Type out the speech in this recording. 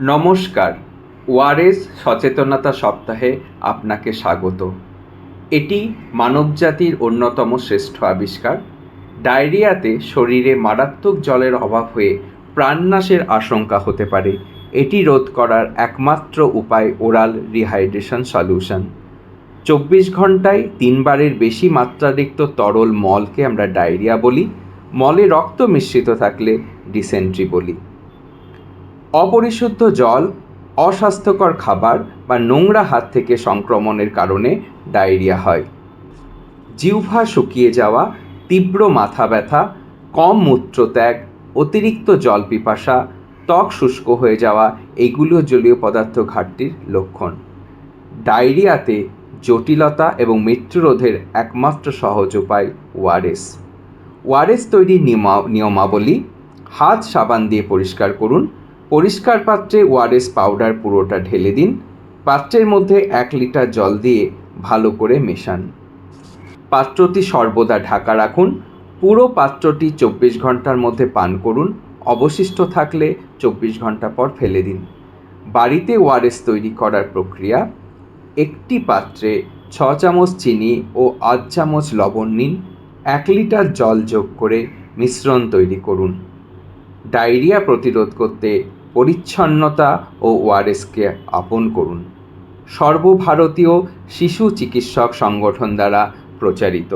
নমস্কার। ওয়ারেস সচেতনতা সপ্তাহে আপনাকে স্বাগত। এটি মানবজাতির অন্যতম শ্রেষ্ঠ আবিষ্কার। ডায়রিয়াতে শরীরে মারাত্মক জলের অভাব হয়ে প্রাণনাশের আশঙ্কা হতে পারে। এটি রোধ করার একমাত্র উপায় ওরাল রিহাইড্রেশন সলিউশন। চব্বিশ ঘন্টায় তিনবারের বেশি মাত্রাতিরিক্ত তরল মলকে আমরা ডায়রিয়া বলি। মলে রক্ত মিশ্রিত থাকলে ডিসেন্ট্রি বলি। অপরিশুদ্ধ জল, অস্বাস্থ্যকর খাবার বা নোংরা হাত থেকে সংক্রমণের কারণে ডায়রিয়া হয়। জিহ্বা শুকিয়ে যাওয়া, তীব্র মাথা ব্যথা, কম মূত্রত্যাগ, অতিরিক্ত জল পিপাসা ত্বক শুষ্ক হয়ে যাওয়া এগুলো জলীয় পদার্থ ঘাটতির লক্ষণ। ডায়রিয়াতে জটিলতা এবং মৃত্যুরোধের একমাত্র সহজ উপায় ওয়ারেস ওয়ারেস তৈরির নিয়মা- নিয়মাবলী, হাত সাবান দিয়ে পরিষ্কার করুন পরিষ্কার পাত্রে ওয়ারেস পাউডার পুরোটা ঢেলে দিন। পাত্রের মধ্যে এক লিটার জল দিয়ে ভালো করে মেশান। পাত্রটি সর্বদা ঢাকা রাখুন। পুরো পাত্রটি চব্বিশ ঘণ্টার মধ্যে পান করুন। অবশিষ্ট থাকলে চব্বিশ ঘণ্টা পর ফেলে দিন। বাড়িতে ওয়ারেস তৈরি করার প্রক্রিয়া, একটি পাত্রে ছ চামচ চিনি ও আধ চামচ লবণ নিন। এক লিটার জল যোগ করে মিশ্রণ তৈরি করুন। ডায়রিয়া প্রতিরোধ করতে পরিচ্ছন্নতা ও ওয়ারেসকে আপন করুন। সর্বভারতীয় শিশু চিকিৎসক সংগঠন দ্বারা প্রচারিত।